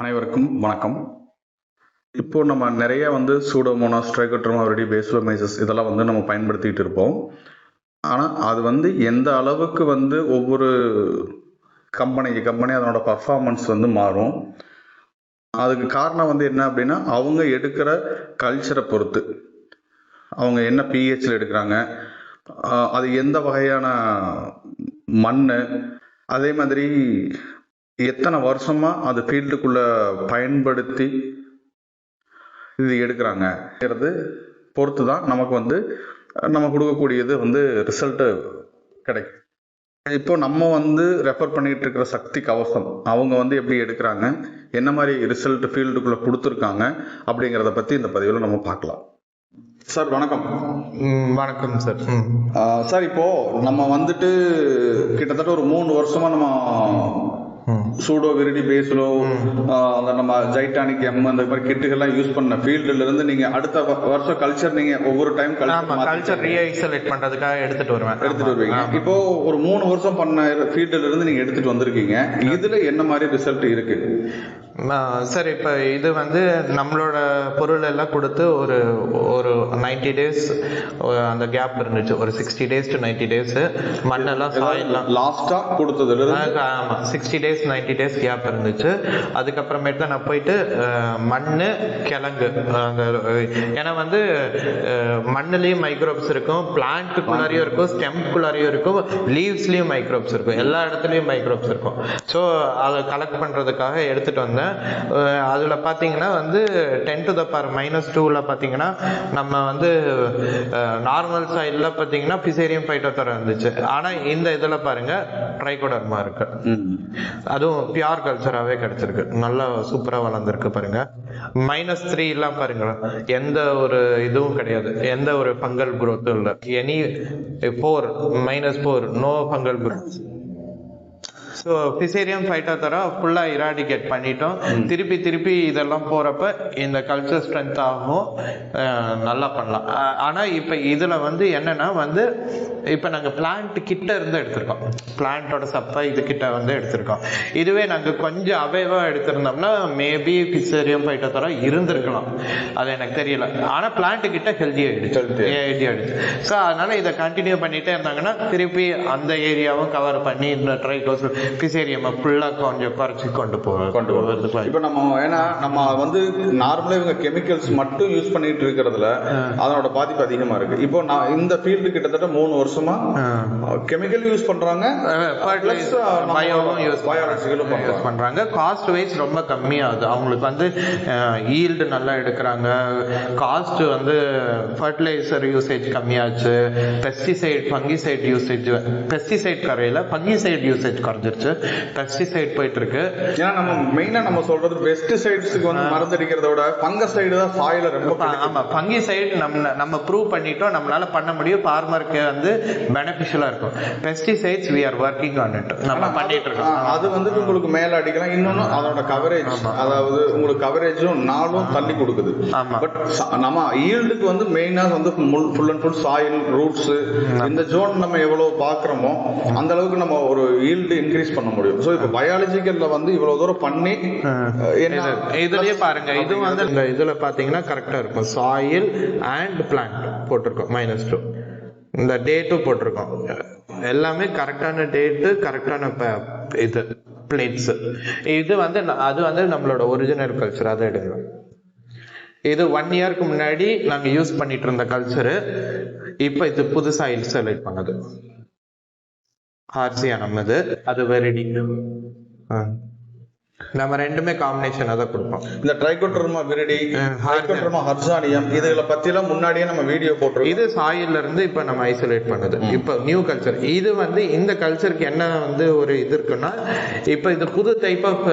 அனைவருக்கும் வணக்கம். இப்போ நம்ம நிறைய வந்து சூடோமோனாஸ் ட்ரைகோட்ரோமா ரெடி பேஸ்லோமைசஸ் இதெல்லாம் வந்து நம்ம பயன்படுத்திட்டு இருப்போம். ஆனால் அது வந்து எந்த அளவுக்கு வந்து ஒவ்வொரு கம்பெனி கம்பெனி அதனோட பர்ஃபார்மன்ஸ் வந்து மாறும். அதுக்கு காரணம் வந்து என்ன அப்படின்னா அவங்க எடுக்கிற கல்ச்சரை பொறுத்து. அவங்க என்ன பிஹெச்சில் எடுக்கிறாங்க அது எந்த வகையான மண் அதே மாதிரி எத்தனை வருஷமா அது ஃபீல்டுக்குள்ள பயன்படுத்தி இது எடுக்கிறாங்கிறது பொறுத்து தான் நமக்கு வந்து நம்ம கொடுக்கக்கூடியது வந்து ரிசல்ட்டு கிடைக்கும். இப்போ நம்ம வந்து ரெஃபர் பண்ணிட்டு இருக்கிற சக்தி கவசம் அவங்க வந்து எப்படி எடுக்கிறாங்க? என்ன மாதிரி ரிசல்ட் ஃபீல்டுக்குள்ள கொடுத்துருக்காங்க? அப்படிங்கிறத பற்றி இந்த பதிவில் நம்ம பார்க்கலாம். சார் வணக்கம். வணக்கம் சார். சார் இப்போ நம்ம வந்துட்டு கிட்டத்தட்ட ஒரு மூணு வருஷமா நம்ம சூடோ விரிடி பேஸ்லோ அந்த நம்ம ஜைட்டானிக் எம் அந்த மாதிரி கிட்டுகள்லாம் யூஸ் பண்ண ஃபீல்டுல இருந்து நீங்க அடுத்த வருஷம் கல்ச்சர் நீங்க ஒவ்வொரு டைம் கல்ச்சர் ரீஐசோலேட் பண்றதுக்காக எடுத்துட்டு வருவேன். எடுத்துட்டு வருவீங்க. இப்போ ஒரு மூணு வருஷம் பண்ண ஃபீல்டுல இருந்து நீங்க எடுத்துட்டு வந்திருக்கீங்க. இதுல என்ன மாதிரி ரிசல்ட் இருக்கு? சார் இப்போ இது வந்து நம்மளோட பொருள் எல்லாம் கொடுத்து ஒரு ஒரு நைன்டி டேஸ் அந்த கேப் இருந்துச்சு. ஒரு sixty days to ninety days மண்ணெல்லாம் சாயெல்லாம் லாஸ்டா கொடுத்ததுல இருந்து? ஆமா. Sixty days ninety days gap இருந்துச்சு. அதுக்கப்புறமேட்டு தான் நான் போயிட்டு மண்ணு கிழங்கு அந்த ஏன்னா வந்து மண்ணுலயும் மைக்ரோப்ஸ் இருக்கும். பிளான்ட்டுக்குள்ளாரையும் இருக்கும். ஸ்டெம்க்குள்ளாரையும் இருக்கும். லீவ்ஸ்லயும் மைக்ரோப்ஸ் இருக்கும். எல்லா இடத்துலயும் மைக்ரோப்ஸ் இருக்கும். ஸோ அதை கலெக்ட் பண்றதுக்காக எடுத்துட்டு வந்தேன் அதுல பாத்தீங்கன்னா வந்து ten to the power minus டூல பாத்தீங்கன்னா நம்ம வந்து நார்மல் சைட்ல பாத்தீங்கன்னா பிசேரியம் ஃபைட்டோத்தரம் இருந்துச்சு. ஆனா இந்த இதுல பாருங்க ட்ரைகோடர்மா இருக்கு. அதுவும் பியார் கல்ச்சராகவே கிடைச்சிருக்கு. நல்லா சூப்பரா வளர்ந்துருக்கு பாருங்க. மைனஸ் த்ரீ எல்லாம் பாருங்க எந்த ஒரு இதுவும் கிடையாது. எந்த ஒரு ஃபங்கல் குரோத்தும் இல்லை. Any four minus four no fungal growth so Fusarium Phytophthora ஃபுல்லாக இராடிகேட் பண்ணிட்டோம். திருப்பி திருப்பி இதெல்லாம் போகிறப்ப இந்த கல்ச்சர் ஸ்ட்ரென்த் ஆகும். நல்லா பண்ணலாம். அஹ் ஆனா இப்போ இதில் வந்து என்னன்னா வந்து இப்போ நாங்கள் பிளான்ட் கிட்ட இருந்து எடுத்திருக்கோம். பிளான்ட்டோட சப்பை இது கிட்ட வந்து எடுத்திருக்கோம். இதுவே நாங்கள் கொஞ்சம் அவைவாக எடுத்திருந்தோம்னா மேபி பிசேரியம் ஃபைட்டோத்தரா இருந்திருக்கலாம். அது எனக்கு தெரியல. ஆனால் பிளான்ட் கிட்ட ஹெல்தி ஆயிடுச்சு ஹெல்தி ஆயிடுச்சு ஸோ அதனால இதை கண்டினியூ பண்ணிட்டே இருந்தாங்கன்னா திருப்பி அந்த ஏரியாவும் கவர் பண்ணி இந்த ட்ரைகோஸ் பிசேரியமை ஃபுல்லாக கொஞ்சம் குறைச்சி கொண்டு போக கொண்டு வரதுக்கு இப்போ நம்ம ஏன்னா நம்ம வந்து நார்மலா இவங்க கெமிக்கல்ஸ் மட்டும் யூஸ் பண்ணிட்டு இருக்கிறதுல அதனோட பாதிப்பு அதிகமா இருக்கு. இப்போ நான் இந்த ஃபீல்டு கிட்டத்தட்ட மூணு வருஷமா கெமிக்கல் யூஸ் பண்றாங்க. பயோவும் யூஸ் பண்றாங்க. யூஸ் பண்றாங்க. காஸ்ட் வைஸ் ரொம்ப கம்மியாகுது. அவங்களுக்கு வந்து ஈல்டு நல்லா எடுக்கிறாங்க. காஸ்ட் வந்து ஃபர்டிலைசர் யூசேஜ் கம்மியாச்சு. பெஸ்டிசைட் ஃபங்கிசைட் யூசேஜ் பெஸ்டிசைட் கரையில ஃபங்கிசைட் யூசேஜ் குறைஞ்சிருச்சு. பெஸ்டிசைட் போயிட்டு இருக்கு ஏன்னா நம்ம மெயினா நம்ம சொல்றது பெஸ்டிசைட்ஸ்க்கு வந்து மருந்தடிக்கிறத விட பங்கசைடு தான் சாயில ரொம்ப ப- ஆமா ஃபங்கிசைட் நம்ம நம்ம ப்ரூவ் பண்ணிட்டோம். நம்மளால பண்ண முடியும். ஃபார்மருக்கு வந்து பெனிஃபிஷியலா இருக்கும். Pesticides we are working on it நம்ம பண்ணிட்டு இருக்கோம் அது வந்துட்டு உங்களுக்கு மேல அடிக்கலாம். இன்னொன்னு அதோட கவரேஜ் அதாவது உங்களுக்கு கவரேஜும் நாளும் தள்ளி கொடுக்குது. பட் நம்ம ஈல்டுக்கு வந்து மெயினா வந்து full and full soil roots இந்த ஜோன் நம்ம எவ்வளவு பாக்குறோமோ அந்த அளவுக்கு நம்ம ஒரு ஈல்டு இன்க்ரீஸ் பண்ண முடியும். ஸோ இப்போ பயாலஜிக்கல்ல வந்து இவ்வளவு தூரம் பண்ணி என்ன இதுலயே பாருங்க. இது வந்து இந்த இதுல பாத்தீங்கன்னா கரெக்டா இருக்கும். சாயில் அண்ட் பிளான்ட் போட்டிருக்கோம். மைனஸ் டூ இந்த டேட்டும் போட்டிருக்கோம். எல்லாமே கரெக்டான டேட்டு கரெக்டான இது பிளேட்ஸ் இது வந்து அது வந்து நம்மளோட ஒரிஜினல் கல்ச்சர் அதை எடுக்கலாம் இது ஒன் இயர்க்கு முன்னாடி நாங்க யூஸ் பண்ணிட்டு இருந்த கல்ச்சரு இப்போ இது புதுசா செலக்ட் பண்ணது. ஆர்சியா நம்மது. அது வெரிடி நம்ம ரெண்டுமே காம்பினேஷன் தான் கொடுப்போம். இந்த ட்ரைகோட்ரமா விரிடி ட்ரைகோட்ரமா ஹர்சானியம் இதுகளை பத்தியெல்லாம் முன்னாடியே நம்ம வீடியோ போட்டிருக்கோம். இது சாயில்ல இருந்து இப்ப நம்ம ஐசோலேட் பண்ணுது. இப்ப நியூ கல்ச்சர் இது வந்து இந்த கல்ச்சருக்கு என்ன வந்து ஒரு இது இருக்குன்னா இப்ப இது புது டைப் ஆஃப்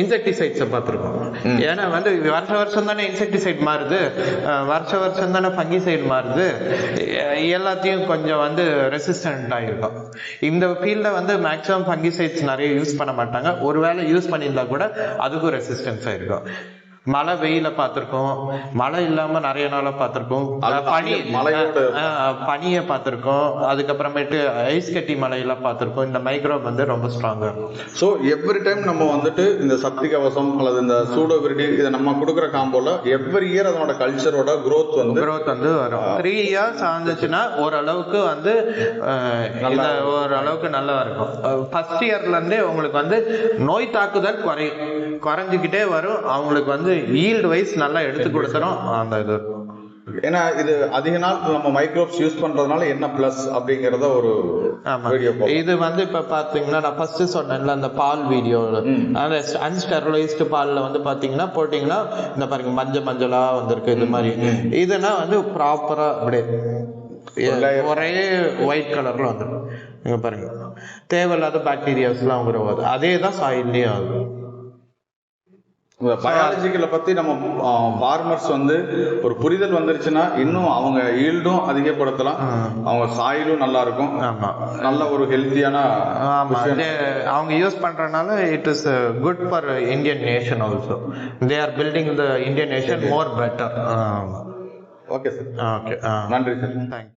இன்செக்டிசைட்ஸை பார்த்துருக்கோம். ஏன்னா வந்து வருஷ வருஷம் தானே இன்செக்டிசைட் மாறுது. வருஷ வருஷம் தானே ஃபங்கிசைட் மாறுது. எல்லாத்தையும் கொஞ்சம் வந்து ரெசிஸ்டன்ட் ஆகிருக்கும். இந்த ஃபீல்ட வந்து மேக்ஸிமம் ஃபங்கிசைட்ஸ் நிறைய யூஸ் பண்ண மாட்டாங்க. ஒருவேளை யூஸ் பண்ணியிருந்தா கூட அதுக்கும் ரெசிஸ்டன்ஸ் ஆயிருக்கும் மழை வெயில பார்த்திருக்கோம். மழை இல்லாம நிறைய நாளா பார்த்திருக்கோம். பனி பனியை பார்த்திருக்கோம். அதுக்கப்புறமேட்டு ஐஸ் கட்டி மலையெல்லாம் பார்த்திருக்கோம். இந்த மைக்ரோப் வந்து ரொம்ப ஸ்ட்ராங்கா இருக்கும் ஸோ எவ்ரி டைம் நம்ம வந்துட்டு இந்த சக்தி கவசம் அல்லது இந்த சூடோ விரிடி இதை நம்ம கொடுக்குற காம்போல எவ்ரி இயர் அதனோட கல்ச்சரோட growth வந்து growth வந்து வரும். த்ரீ இயர்ஸ் ஆந்துச்சுன்னா ஓரளவுக்கு வந்து ஓரளவுக்கு நல்லா இருக்கும். ஃபர்ஸ்ட் இயர்ல இருந்தே உங்களுக்கு வந்து நோய் தாக்குதல் குறையும். குறைஞ்சிக்கிட்டே வரும். அவங்களுக்கு வந்து ஈல்டு வைஸ் நல்லா எடுத்து கொடுத்துரும். அந்த இது. ஏன்னா இது அதிக நாள் நம்ம மைக்ரோப்ஸ் யூஸ் பண்றதுனால என்ன பிளஸ் அப்படிங்கறத ஒரு வீடியோ இது வந்து இப்ப பாத்தீங்கன்னா நான் ஃபர்ஸ்ட் சொன்னேன்ல அந்த பால் வீடியோ அந்த அன்ஸ்டெரலைஸ்டு பால்ல வந்து பாத்தீங்கன்னா போட்டீங்கன்னா இந்த பாருங்க மஞ்சள் மஞ்சளா வந்திருக்கு இது மாதிரி. இதுனா வந்து ப்ராப்பரா அப்படியே ஒரே ஒயிட் கலர்ல வந்துடும் இங்க பாருங்க. தேவையில்லாத பாக்டீரியாஸ்லாம் உருவாது அதே தான் சாயில்லையும் ஆகுது பயாலஜிக்கலை பத்தி நம்ம ஃபார்மர்ஸ் வந்து ஒரு புரிதல் வந்துருச்சுன்னா இன்னும் அவங்க ஈல்டும் அதிகப்படுத்தலாம். அவங்க சாயிலும் நல்லா இருக்கும் நல்ல ஒரு ஹெல்த்தியான அவங்க யூஸ் பண்றதுனால it is good for Indian nation also they are building the Indian nation more better okay sir okay நன்றி சார் தேங்க்யூ